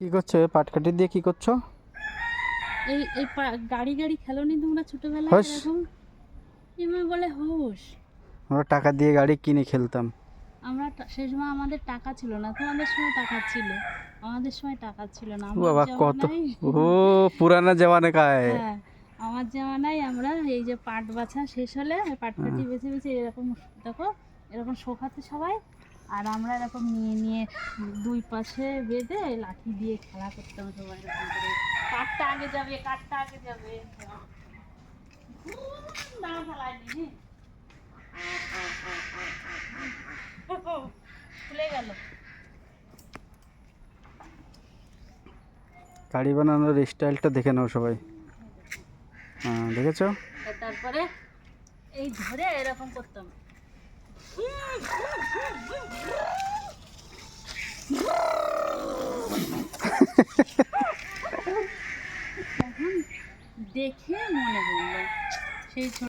কি করছ? পাটকাঠি দিয়ে কি করছ? এই এই গাড়ি গাড়ি খেলোনি তোমরা ছোটবেলায় হোস। এরকম? এমনি বলে হোস। আমরা টাকা দিয়ে গাড়ি কিনে খেলতাম। আমরা সেই সময় আমাদের টাকা ছিল না তোমাদের সময় টাকা ছিল। আমাদের সময় টাকা ছিল না বাবা কত ও পুরানা জমানে কায় হ্যাঁ আমার জামানায় আমরা এই যে পাট বাছা শেষ হলে পাট পাটি হ্যাঁ। বেছে বেছে এরকম দেখো এরকম শোকাতে সবাই। আর আমরা এরকম নিয়ে নিয়ে দুই পাশে বেঁধে লাঠি দিয়ে খেলা করতাম সবাই কাঠটা আগে যাবে কাঠটা আগে যাবে। দাঁড়া ফেলায়নি। খুলে গেল। গাড়ি বানানোর স্টাইলটা দেখে নাও সবাই। হ্যাঁ দেখেছ? তারপরে এই ধরে এরকম করতাম এখন দেখে মনে পড়ল সেই